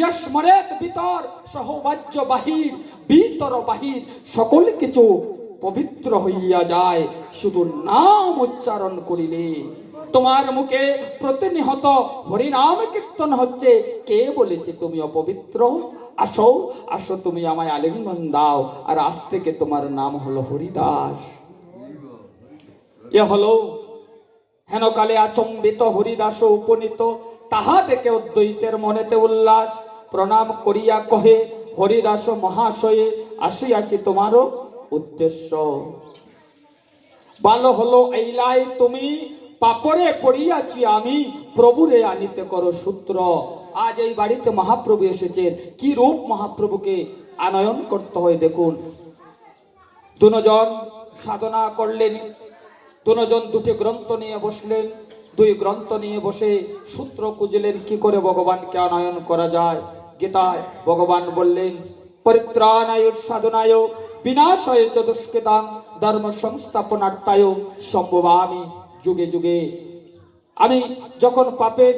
যশ মরেত ভিতর সহবাজ্য বাহির ভিতর বাহির সকল কিছু পবিত্র হইয়া যায়, শুধু নাম উচ্চারণ করিলে। তোমার মুখে প্রতিনিহত হরিনাম কীর্তন হচ্ছে। কে বলেছে তুমি অপবিত্র? আসো আসো তুমি আমায় আলিঙ্গন দাও। আর আজ থেকে তোমার নাম হলো হরিদাস। এ হলো হেনকালে আচম্বিত হরিদাস উপনীত তাহা দেখে অদ্বৈতের মনেতে উল্লাস, প্রণাম করিয়া কহে, হরিদাস মহাশয়ে, আসিয়াছি তোমারও উদ্দেশ্য। ভালো হলো এইলাই তুমি, পাপরে পড়িয়াছি আমি, প্রভুরে আনিতে করো সূত্র। আজ এই বাড়িতে মহাপ্রভু এসেছেন। কি রূপ মহাপ্রভুকে আনয়ন করতে হয় দেখুন। দুজন সাধনা করলেন, দুজন দুটি গ্রন্থ নিয়ে বসলেন। দুই গ্রন্থ নিয়ে বসে সূত্র কুজলের কি করে ভগবানকে আনয়ন করা যায়? গীতায় ভগবান বললেন, পরিত্রাণায়, সাধনায়, বিনাশয় চ দুষ্কৃতাং, ধর্ম সংস্থাপনার্থায় সম্ভবামি যুগে যুগে। আমি যখন পাপের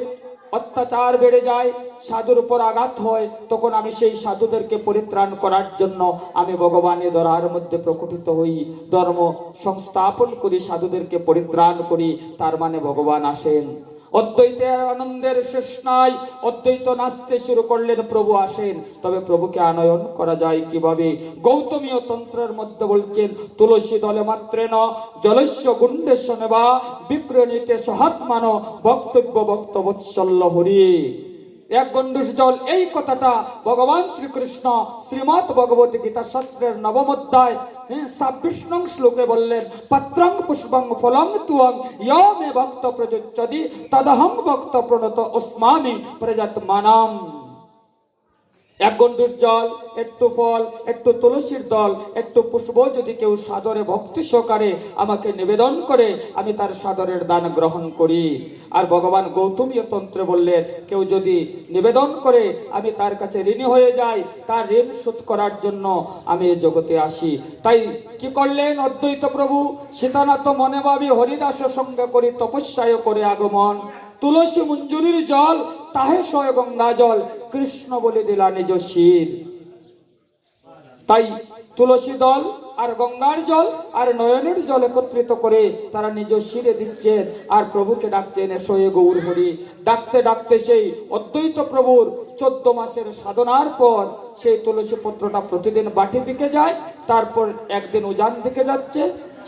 অত্যাচার বেড়ে যায়, সাধুর উপর আঘাত হয়, তখন আমি সেই সাধুদেরকে পরিত্রাণ করার জন্য আমি ভগবানের দরার মধ্যে প্রকটিত হই, ধর্ম সংস্থাপন করি, সাধুদেরকে পরিত্রাণ করি, তার মানে ভগবান আসেন। অদ্বৈতের আনন্দের শেষ নাই। অদ্বৈত নাচতে শুরু করলেন, প্রভু আসেন। তবে প্রভুকে আনয়ন করা যায় কীভাবে? গৌতমীয় তন্ত্রের মধ্যে বলছেন, তুলসী দলে মাত্রে ন, জলস্য গুণ্ডেশ নেবা বিপ্রণীতে সহাত্মান বক্তব্য বক্তবৎসল্য হরি। এক গণ্ডুষ জল এই কথাটা ভগবান শ্রীকৃষ্ণ শ্রীমৎ ভগবতী গীতা শাস্ত্রের নবম অধ্যায় হ্যাঁ, ছাব্বিশ নং শ্লোকে বললেন পত্রং পুষ্পং ফলং তুয়ং ইয় মে ভক্ত প্রযোজ্যদি তদহং ভক্ত প্রণত উস্মামি প্রজাত মানাম এক গণ্ডুর জল, একটু ফল, একটু তুলসীর দল, একটু পুষ্প যদি কেউ সাদরে ভক্তি সহকারে আমাকে নিবেদন করে, আমি তার সাদরের দান গ্রহণ করি। আর ভগবান গৌতমীয় তন্ত্রে বললেন, কেউ যদি নিবেদন করে, আমি তার কাছে ঋণী হয়ে যাই, তার ঋণ শোধ করার জন্য আমি এই জগতে আসি। তাই কি করলেন অদ্বৈত প্রভু? সীতানাথ মনে ভাবি হরিদাস সঙ্গে করি তপস্যায় করে আগমন। তুলসী মঞ্জুরির জল, তাহে সয় গঙ্গা জল, কৃষ্ণ বলে দিলা নিজ শির। তাই তুলসী দল আর গঙ্গার জল আর নয়নের জল একত্রিত করে তারা নিজ শিরে দিচ্ছেন আর প্রভুকে ডাকছেন এসয়ে গৌর হরি। ডাকতে ডাকতে সেই অদ্বৈত প্রভুর চোদ্দ মাসের সাধনার পর সেই তুলসী পত্রটা প্রতিদিন বাটি দিকে যায়, তারপর একদিন উজান দিকে যাচ্ছে।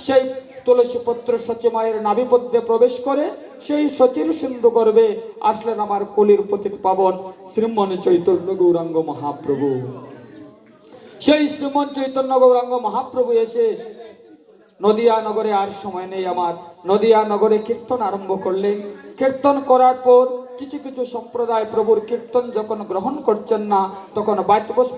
সেই তুলসী পত্র সচি মায়ের নাভিপদ্যে প্রবেশ করে সেই সচির সিন্ধু করবে আসলেন আমার কলির পতিত পাবন শ্রীমন চৈতন্য গৌরাঙ্গ মহাপ্রভু। সেই শ্রীমন চৈতন্য গৌরাঙ্গ মহাপ্রভু এসে নদিয়া নগরে আর সময় নেই আমার। নদিয়া নগরে কীর্তন আরম্ভ করলেন। কীর্তন করার পর কিছু কিছু সম্প্রদায় প্রভুর কীর্তন যখন গ্রহণ করছেন না, তখন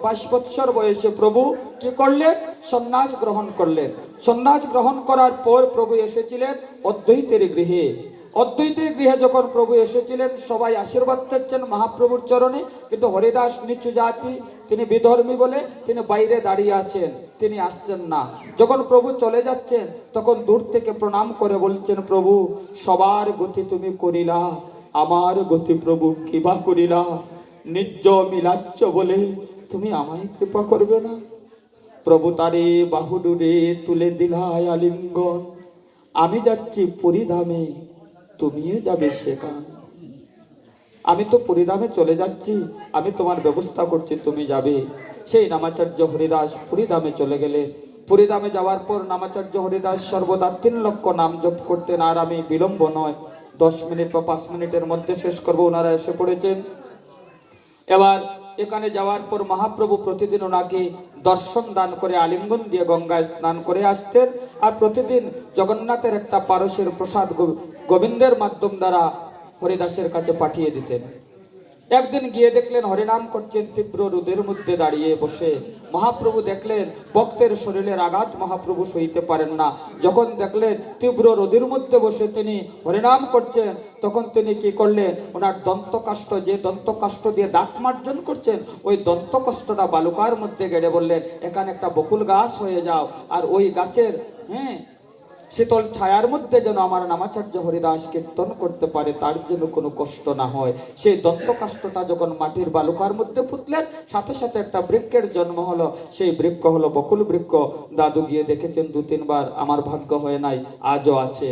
বাইশ বৎসর বয়সে প্রভু কি করলেন? সন্ন্যাস গ্রহণ করলেন। সন্ন্যাস গ্রহণ করার পর প্রভু এসেছিলেন অদ্বৈতের গৃহে। অদ্বৈতের গৃহে যখন প্রভু এসেছিলেন, সবাই আশীর্বাদ চাচ্ছেন মহাপ্রভুর চরণে। কিন্তু হরিদাস, নিচু জাতি, তিনি বিধর্মী বলে তিনি বাইরে দাঁড়িয়ে আছেন, তিনি আসছেন না। যখন প্রভু চলে যাচ্ছেন, তখন দূর থেকে প্রণাম করে বলছেন, প্রভু, সবার গতি তুমি করিলা, আমার গতি প্রভু কিবা করিলা নিজ মিলাচ্ছ বলে তুমি আমায় কৃপা করবে না। প্রভু তারে বাহুডুরে তুলে দিলায় আলিঙ্গন, আমি যাচ্ছি পরিধামে তুমিও যাবে সেখান। আমি তো পরিধামে চলে যাচ্ছি, আমি তোমার ব্যবস্থা করছি, তুমি যাবে। সেই নামাচার্য হরিদাস পুরীধামে চলে গেলে। পুরীধামে যাওয়ার পর নামাচার্য হরিদাস সর্বদা তিন লক্ষ নাম জপ করতেন, আর আমি বিলম্ব নয়, দশ মিনিট বা পাঁচ মিনিটের মধ্যে শেষ করব। ওনারা এসে পড়েছেন। এবার এখানে যাওয়ার পর মহাপ্রভু প্রতিদিন ওনাকে দর্শন দান করে, আলিঙ্গন দিয়ে গঙ্গায় স্নান করে আসতেন। আর প্রতিদিন জগন্নাথের একটা পারসের প্রসাদ গোবিন্দের মাধ্যম দ্বারা হরিদাসের কাছে পাঠিয়ে দিতেন। একদিন গিয়ে দেখলেন হরিনাম করছেন তীব্র রোদের মধ্যে দাঁড়িয়ে বসে। মহাপ্রভু দেখলেন ভক্তের শরীরের আঘাত মহাপ্রভু সইতে পারেন না। যখন দেখলেন তীব্র রোদের মধ্যে বসে তিনি হরিনাম করছেন, তখন তিনি কি করলেন? ওনার দন্তকাষ্ট, যে দন্তকাষ্ট দিয়ে দাঁত মার্জন করছেন, ওই দন্তকাষ্টটা বালুকার মধ্যে গেড়ে বললেন, এখানে একটা বকুল গাছ হয়ে যাও। আর ওই গাছের হ্যাঁ শীতল ছায়ার মধ্যে যেন আমার নামাচার্য হরিদাস কীর্তন করতে পারে, তার জন্য কোনো কষ্ট না হয়। সেই দন্তকাষ্টটা যখন মাটির বালুকার মধ্যে পুতলেন সাথে সাথে একটা বৃক্ষের জন্ম হলো। সেই বৃক্ষ হলো বকুল বৃক্ষ। দাদু গিয়ে দেখেছেন দু তিনবার, আমার ভাগ্য হয়ে নাই, আজও আছে।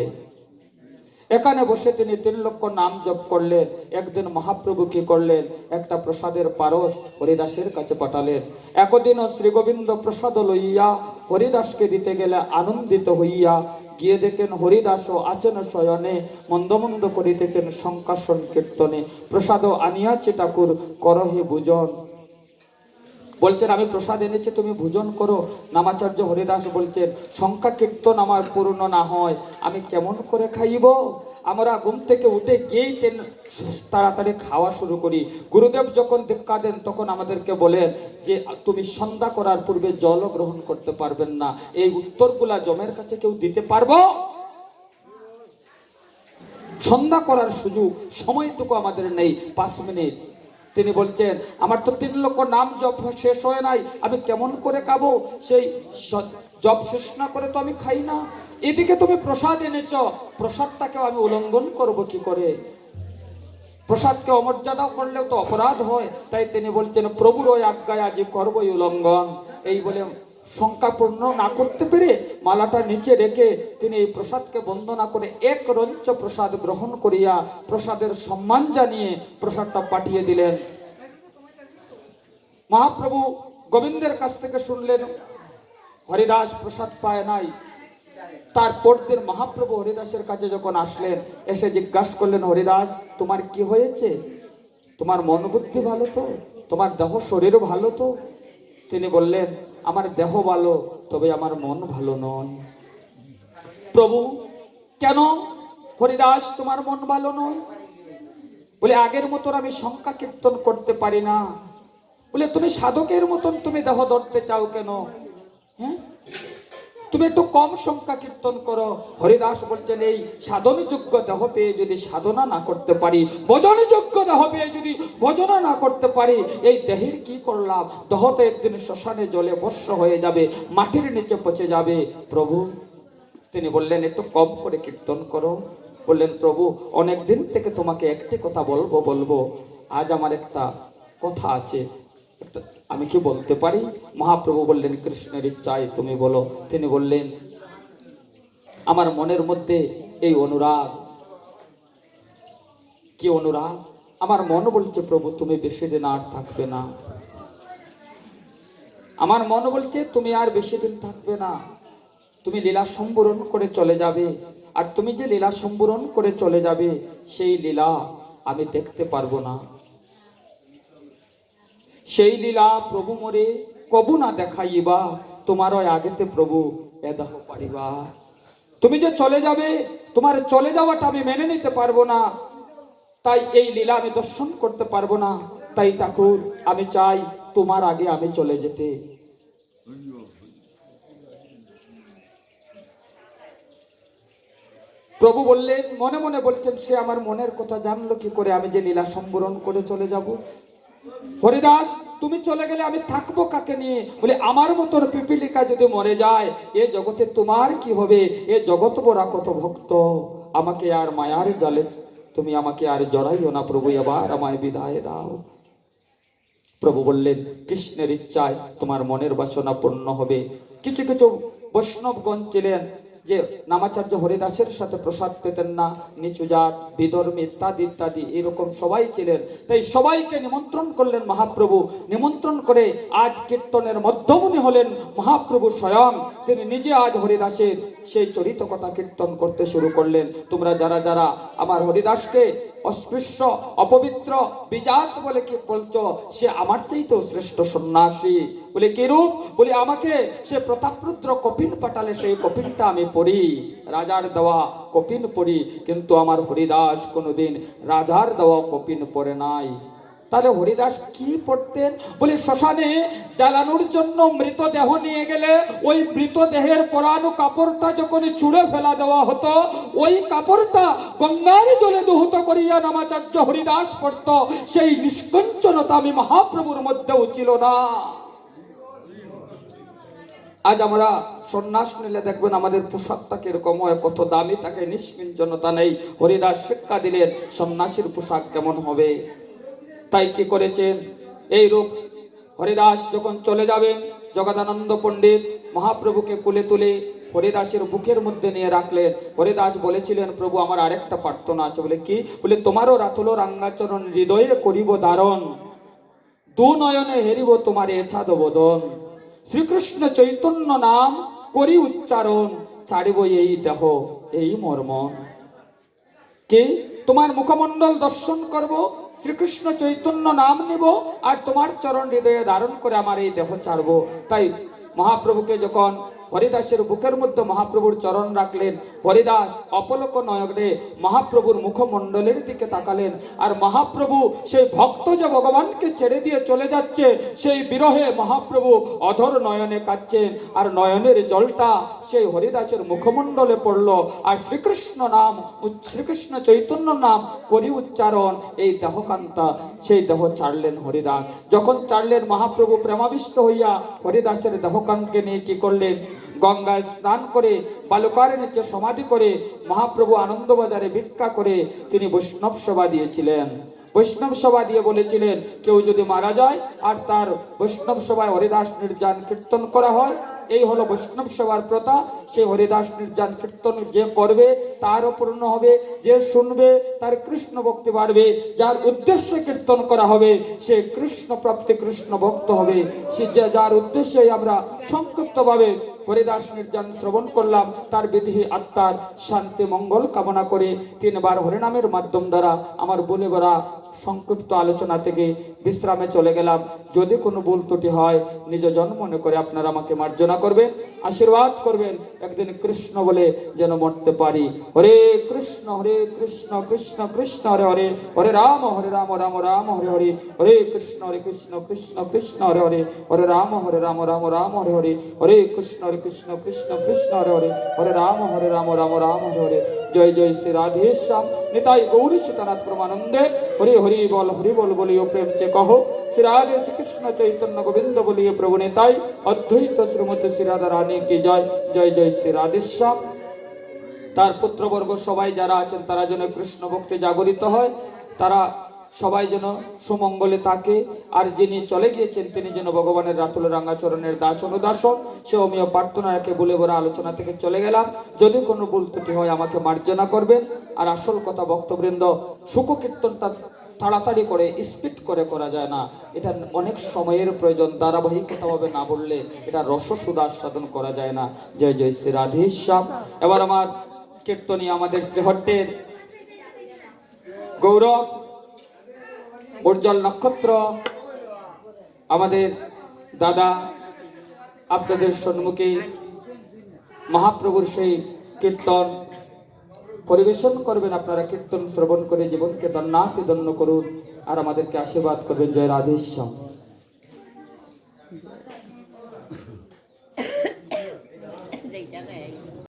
এখানে বসে তিনি তিন লক্ষ নাম জপ করলেন। একদিন মহাপ্রভু কি করলেন? একটা প্রসাদের পারস হরিদাসের কাছে পাঠালেন। একদিনও শ্রী গোবিন্দ প্রসাদ লইয়া হরিদাসকে দিতে গেলে আনন্দিত হইয়া গিয়ে দেখেন হরিদাস আচেন শয়নে, মন্দ মন্দ করিতেছেন শঙ্কাসন কীর্তনে প্রসাদ আনিয়াছে ঠাকুর করহে ভুজন। বলছেন, আমি প্রসাদ এনেছি, তুমি ভোজন করো। নামাচার্য হরিদাস বলছেন, শঙ্কা কীর্তন আমার পূর্ণ না হয়, আমি কেমন করে খাইব? আমরা ঘুম থেকে উঠে গিয়েই তেন তাড়াতাড়ি খাওয়া শুরু করি, গুরুদেব যখন দীক্ষা দেন, তখন আমাদেরকে বলেন যে, তুমি সন্ধ্যা করার পূর্বে জলও গ্রহণ করতে পারবেন না। এই উত্তরগুলা জমের কাছে কেউ দিতে পারব? সন্ধ্যা করার সুযোগ, সময়টুকু আমাদের নেই, পাঁচ মিনিট। তিনি বলছেন, আমার তো তিন লক্ষ নাম জপ শেষ হয় নাই। আমি কেমন করে খাব? সেই জপ শেষ না করে তো আমি খাই না। এদিকে তুমি প্রসাদ এনেছ, প্রসাদটাকেও আমি উল্লঙ্ঘন করব কি করে? প্রসাদকে অমর্যাদা করলেও তো অপরাধ হয়। তাই তিনি বলছেন, প্রভুর ওই আজ্ঞায় আজি করবই উল্লঙ্ঘন এই বলে সংখ্যাপূর্ণ না করতে পেরে মালাটা নিচে রেখে তিনি এই প্রসাদকে বন্দনা করে এক রঞ্চ প্রসাদ গ্রহণ করিয়া প্রসাদের সম্মান জানিয়ে প্রসাদটা পাঠিয়ে দিলেন। মহাপ্রভু গোবিন্দের কাছ থেকে শুনলেন, হরিদাস, প্রসাদ পায় নাই। তার পরদিন মহাপ্রভু হরিদাসের কাছে যখন আসলেন, এসে জিজ্ঞাসা করলেন, হরিদাস, তোমার কি হয়েছে? তোমার মন বুদ্ধি ভালো তো? তোমার দেহ শরীর ভালো তো? তিনি বললেন, আমার দেহ ভালো, তবে আমার মন ভালো নয়। প্রভু, কেন? হরিদাস, তোমার মন ভালো নয়? বলে, আগের মতন আমি শঙ্কা কীর্তন করতে পারি না। বলে, তুমি সাধকের মতন তুমি দেহ ধরতে চাও কেন? হ্যাঁ? তুমি একটু কম সংখ্যা কীর্তন করো। হরিদাস বলছেন, এই সাধনযোগ্য দেহ পেয়ে যদি সাধনা না করতে পারি, ভজনযোগ্য দেহ পেয়ে যদি ভজনা না করতে পারি, এই দেহের কি করলাম? দেহ তো একদিন শ্মশানে জলে বর্ষ হয়ে যাবে, মাটির নিচে পচে যাবে। প্রভু, তিনি বললেন, একটু কম করে কীর্তন করো। বললেন, প্রভু, অনেক দিন থেকে তোমাকে একটি কথা বলব বলব। আজ আমার একটা কথা আছে। আমি কি বলতে পারি? মহাপ্রভু বললেন, কৃষ্ণের ইচ্ছায় তুমি বলো। তিনি বললেন, আমার মনের মধ্যে এই অনুরাগ। কি অনুরাগ? আমার মন বলছে, প্রভু, তুমি বেশি দিন আর থাকবে না। আমার মন বলছে, তুমি আর বেশি দিন থাকবে না। তুমি লীলা সম্বরণ করে চলে যাবে। আর তুমি যে লীলা সম্বরণ করে চলে যাবে, সেই লীলা আমি দেখতে পারব না। সেই লীলা প্রভু মোরে কবু না দেখাইবা তোমার আগেতে প্রভু এদাহ পারিবা। তুমি যে চলে যাবে, তোমার চলে যাওয়াটা আমি মেনে নিতে পারব না। তাই এই লীলা আমি দর্শন করতে পারব না। তাই ঠাকুর, আমি চাই তোমার আগে আমি চলে যেতে। প্রভু বললেন, মনে মনে বলছেন, সে আমার মনের কথা জানলো কি করে? আমি যে লীলা সম্বরণ করে চলে যাব হরিদাস, তুমি চলে গেলে আমি থাকব কাকে নিয়ে? বলে, আমার মতন পিপিলিকা যদি মরে যায়, এ জগতে তোমার কি হবে? এ জগৎ বড়া কত ভক্ত। আমাকে আর মায়ার জালে, তুমি আমাকে আর জড়াইও না প্রভু, এবার আমায় বিদায় দাও। প্রভু বললেন, কৃষ্ণের ইচ্ছায় তোমার মনের বাসনা পূর্ণ হবে। কিছু কিছু বৈষ্ণবগণ ছিলেন যে নামাচার্য হরিদাসের সাথে প্রসাদ পেতেন না, নিচু জাত বিধর্মী ইত্যাদি ইত্যাদি, এরকম সবাই ছিলেন। তাই সবাইকে নিমন্ত্রণ করলেন মহাপ্রভু। নিমন্ত্রণ করে আজ কীর্তনের মধ্যমণি হলেন মহাপ্রভু স্বয়ং। তিনি নিজে আজ হরিদাসের সেই চরিত কথা কীর্তন করতে শুরু করলেন। তোমরা যারা যারা আমার হরিদাসকে অস্পৃশ্য, অপবিত্র, বিজাত বলে কি বলছো? সে আমার চাইতেও শ্রেষ্ঠ সন্ন্যাসী। বলে কিরূপ বলে, আমাকে সে প্রতাপরুদ্র কপিন পাঠালে, সেই কপিনটা আমি পড়ি। রাজার দেওয়া কপিন পড়ি, কিন্তু আমার হরিদাস কোনোদিন রাজার দেওয়া কপিন পরে নাই। তাহলে হরিদাস কি পড়তেন? বলে, শ্মশানে জ্বালানোর জন্য মৃতদেহ নিয়ে গেলে ওই মৃতদেহের পরানো কাপড়টা যখন চুড়ে ফেলা দেওয়া হতো, ওই কাপড়টা গঙ্গার জলে দূহত করিয়া নামাচার্য হরিদাস পড়ত। সেই নিষ্কঞ্চনতা আমি মহাপ্রভুর মধ্যেও ছিল না। আজ আমরা সন্ন্যাস নিলে দেখবেন আমাদের পোশাকটা কীরকম হয়, কত দামি, তাকে নিষ্কিঞ্চনতা নেই। হরিদাস শিক্ষা দিলেন, সন্ন্যাসীর পোশাক কেমন হবে? তাই কি করেছেন? এই রূপ হরিদাস যখন চলে যাবেন, জগদানন্দ পণ্ডিত মহাপ্রভুকে কোলে তুলে হরিদাসের বুকের মধ্যে নিয়ে রাখলেন। হরিদাস বলেছিলেন, প্রভু, আমার আরেকটা প্রার্থনা আছে। বলে কি? বলে, তোমারও রাতুল রাঙ্গাচরণ হৃদয়ে করিব ধারণ। দু নয়নে হেরিব তোমার এছাদ বদন শ্রীকৃষ্ণ চৈতন্য নাম করি উচ্চারণ। ছাড়িব এই দেহ, এই মর্ম কি? তোমার মুখমণ্ডল দর্শন করব? শ্রীকৃষ্ণ চৈতন্য নাম নিব আর তোমার চরণ হৃদয়ে ধারণ করে আমার এই দেহ ছাড়বো। তাই মহাপ্রভুকে যখন হরিদাসের বুকের মধ্যে মহাপ্রভুর চরণ রাখলেন। হরিদাস অপলক নয়নে মহাপ্রভুর মুখমণ্ডলের দিকে তাকালেন আর মহাপ্রভু সেই ভক্ত যে ভগবানকে ছেড়ে দিয়ে চলে যাচ্ছে, সেই বিরহে মহাপ্রভু অধর নয়নে কাঁদছেন আর নয়নের জলটা সেই হরিদাসের মুখমণ্ডলে পড়ল আর শ্রীকৃষ্ণ নাম, শ্রীকৃষ্ণ চৈতন্য নাম করি উচ্চারণ, এই দেহকান্তা, সেই দেহ ছাড়লেন হরিদাস। যখন ছাড়লেন মহাপ্রভু প্রেমাবিষ্ট হইয়া হরিদাসের দেহকানকে নিয়ে কি করলেন? গঙ্গায় স্নান করে বালুকার নিচে সমাধি করে, মহাপ্রভু আনন্দবাজারে ভিক্ষা করে তিনি বৈষ্ণব সভা দিয়েছিলেন। বৈষ্ণব সভা দিয়ে বলেছিলেন, কেউ যদি মারা যায় আর তার বৈষ্ণব সভায় হরিদাস নির্যান কীর্তন করা হয়, এই হলো বৈষ্ণব সভার প্রথা। সে হরিদাস নির্যান কীর্তন যে করবে তারও পূর্ণ হবে। যে শুনবে, তার কৃষ্ণ ভক্তি বাড়বে। যার উদ্দেশ্যে কীর্তন করা হবে, সে কৃষ্ণ প্রাপ্তি কৃষ্ণ ভক্ত হবে। সে যার উদ্দেশ্যে আমরা সংক্ষিপ্তভাবে হরিদাস নির্যান শ্রবণ করলাম, তার বিধি আত্মার শান্তি মঙ্গল কামনা করে তিনবার হরিনামের মাধ্যম দ্বারা আমার বলে বরা সংক্ষিপ্ত আলোচনা থেকে বিশ্রামে চলে গেলাম। যদি কোনো ভুল ত্রুটি হয়, নিজ জন মনে করে আপনারা আমাকে মার্জনা করবেন, আশীর্বাদ করবেন, একদিন কৃষ্ণ বলে যেন মরতে পারি। হরে কৃষ্ণ হরে কৃষ্ণ কৃষ্ণ কৃষ্ণ, হরে হরে হরে রাম হরে রাম রাম রাম, হরে হরে হরে কৃষ্ণ হরে কৃষ্ণ কৃষ্ণ কৃষ্ণ, হরে হরে হরে রাম হরে রাম রাম রাম, হরে হরে হরে কৃষ্ণ, হরে কৃষ্ণ কৃষ্ণ কৃষ্ণ হরে হরে হরে রাম হরে রাম রাম রাম, হরে হরে। জয় জয় শ্রী রাধে শ্যাম নিতাই গৌরী সীতানাথ প্রমানন্দে। হরি হরি বল হরি বল বলিও প্রেম চে কহ। শ্রী রাধে শ্রীকৃষ্ণ চৈতন্য গোবিন্দ বলিও প্রভু নেতাই। অদ্বৈত শ্রীমতী শ্রী রাধা রানী কি জয়। জয় জয় শ্রী রাধে শ্যাম তার পুত্রবর্গ সবাই যারা আছেন, তারা যেন কৃষ্ণ ভক্তি জাগরিত হয়। তারা সবাই যেন সুমঙ্গলে থাকে। আর যিনি চলে গিয়েছেন, তিনি যেন ভগবানের রাতুল রাঙ্গাচরণের দাস অনুদাসন। সে অমীয় প্রার্থনা রেখে বলে বলে আলোচনা থেকে চলে গেলাম। যদি কোনো ভুল ত্রুটি হয়, আমাকে মার্জনা করবেন। আর আসল কথা, ভক্তবৃন্দ সুখ কীর্তনটা তাড়াতাড়ি করে, স্পিড করে করা যায় না। এটা অনেক সময়ের প্রয়োজন। ধারাবাহিকতাভাবে না বললে এটা রসসুদা সাধন করা যায় না। জয় জয় শ্রী রাধেশ্যাম এবার আমার কীর্তনী আমাদের শ্রীহট্টের গৌরব উজ্জ্বল নক্ষত্র, আমাদের দাদা, আপনাদের সম্মুখে মহাপ্রভুর সেই কীর্তন পরিবেশন করবেন আপনারা, কীর্তন শ্রবণ করে জীবনকে দন্যাতি দন্য করুন আর আমাদেরকে আশীর্বাদ করবেন। জয় রাধেশ্যাম।